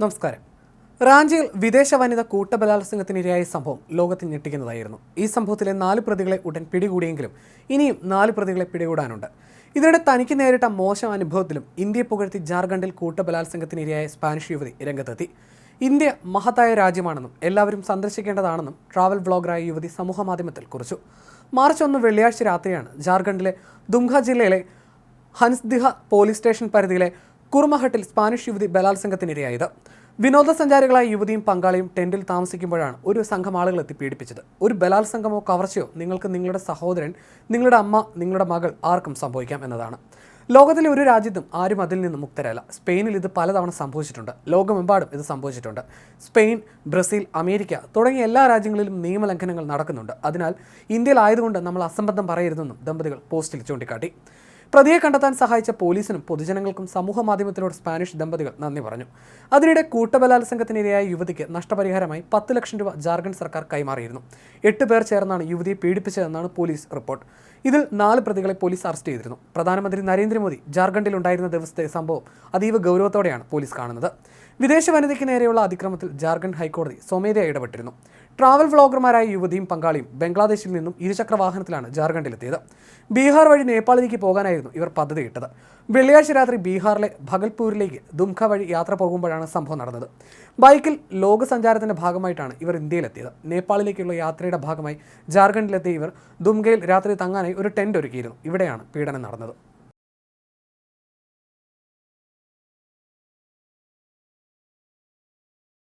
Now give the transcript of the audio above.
നമസ്കാരം. റാഞ്ചിയിൽ വിദേശ വനിത കൂട്ടബലാത്സംഗത്തിനിരയായ സംഭവം ലോകത്തിൽ ഞെട്ടിക്കുന്നതായിരുന്നു. ഈ സംഭവത്തിലെ നാല് പ്രതികളെ ഉടൻ പിടികൂടിയെങ്കിലും ഇനിയും നാല് പ്രതികളെ പിടികൂടാനുണ്ട്. ഇതിനിടെ തനിക്ക് നേരിട്ട മോശം അനുഭവത്തിലും ഇന്ത്യയെ പുകഴ്ത്തി ജാർഖണ്ഡിൽ കൂട്ടബലാത്സംഗത്തിനിരയായ സ്പാനിഷ് യുവതി രംഗത്തെത്തി. ഇന്ത്യ മഹത്തായ രാജ്യമാണെന്നും എല്ലാവരും സന്ദർശിക്കേണ്ടതാണെന്നും ട്രാവൽ വ്ളോഗറായ യുവതി സമൂഹമാധ്യമത്തിൽ കുറിച്ചു. മാർച്ച് ഒന്ന് വെള്ളിയാഴ്ച രാത്രിയാണ് ജാർഖണ്ഡിലെ ദുംഖ ജില്ലയിലെ ഹൻസ്ദിഹ പോലീസ് സ്റ്റേഷൻ പരിധിയിലെ കുർമഹട്ടിൽ സ്പാനിഷ് യുവതി ബലാത്സംഗത്തിനിരയായത്. വിനോദസഞ്ചാരികളായ യുവതിയും പങ്കാളിയും ടെന്റിൽ താമസിക്കുമ്പോഴാണ് ഒരു സംഘം ആളുകൾ എത്തി പീഡിപ്പിച്ചത് ഒരു ബലാത്സംഗമോ കവർച്ചയോ നിങ്ങൾക്ക് നിങ്ങളുടെ സഹോദരൻ നിങ്ങളുടെ അമ്മ നിങ്ങളുടെ മകൾ ആർക്കും സംഭവിക്കാം എന്നതാണ്. ലോകത്തിലെ ഒരു രാജ്യത്തും ആരും അതിൽ നിന്ന് മുക്തരല്ല. സ്പെയിനിൽ ഇത് പലതവണ സംഭവിച്ചിട്ടുണ്ട്. ലോകമെമ്പാടും ഇത് സംഭവിച്ചിട്ടുണ്ട്. സ്പെയിൻ ബ്രസീൽ അമേരിക്ക തുടങ്ങിയ എല്ലാ രാജ്യങ്ങളിലും നിയമലംഘനങ്ങൾ നടക്കുന്നുണ്ട്. അതിനാൽ ഇന്ത്യയിലായതുകൊണ്ട് നമ്മൾ അസംബന്ധം പറയരുതെന്നും ദമ്പതികൾ പോസ്റ്റിൽ ചൂണ്ടിക്കാട്ടി. പ്രതിയെ കണ്ടെത്താൻ സഹായിച്ച പോലീസിനും പൊതുജനങ്ങൾക്കും സമൂഹ മാധ്യമത്തിലൂടെ സ്പാനിഷ് ദമ്പതികൾ നന്ദി പറഞ്ഞു. അതിനിടെ കൂട്ടബലാത്സംഗത്തിനിരയായ യുവതിക്ക് നഷ്ടപരിഹാരമായി പത്ത് ലക്ഷം രൂപ ജാർഖണ്ഡ് സർക്കാർ കൈമാറിയിരുന്നു. എട്ട് പേർ ചേർന്നാണ് യുവതിയെ പീഡിപ്പിച്ചതെന്നാണ് പോലീസ് റിപ്പോർട്ട്. ഇതിൽ നാല് പ്രതികളെ പോലീസ് അറസ്റ്റ് ചെയ്തിരുന്നു. പ്രധാനമന്ത്രി നരേന്ദ്രമോദി ജാർഖണ്ഡിൽ ഉണ്ടായിരുന്ന ദിവസത്തെ സംഭവം അതീവ ഗൗരവത്തോടെയാണ് പോലീസ് കാണുന്നത്. വിദേശ വനിതയ്ക്ക് നേരെയുള്ള അതിക്രമത്തിൽ ജാർഖണ്ഡ് ഹൈക്കോടതി സ്വമേധയാ ഇടപെട്ടിരുന്നു. ട്രാവൽ വ്ളോഗർമാരായ യുവതിയും പങ്കാളിയും ബംഗ്ലാദേശിൽ നിന്നും ഇരുചക്ര വാഹനത്തിലാണ് ജാർഖണ്ഡിലെത്തിയത്. ബീഹാർ വഴി നേപ്പാളിലേക്ക് പോകാനായിരുന്നു ഇവർ പദ്ധതിയിട്ടത് വെള്ളിയാഴ്ച രാത്രി ബീഹാറിലെ ഭഗൽപൂരിലേക്ക് ദുംഖ വഴി യാത്ര പോകുമ്പോഴാണ് സംഭവം നടന്നത്. ബൈക്കിൽ ലോകസഞ്ചാരത്തിന്റെ ഭാഗമായിട്ടാണ് ഇവർ ഇന്ത്യയിലെത്തിയത്. നേപ്പാളിലേക്കുള്ള യാത്രയുടെ ഭാഗമായി ജാർഖണ്ഡിലെത്തിയ ഇവർ ദുംഖയിൽ രാത്രി തങ്ങാനായി ഒരു ടെന്റ് ഒരുക്കിയിരുന്നു. ഇവിടെയാണ് പീഡനം നടന്നത്.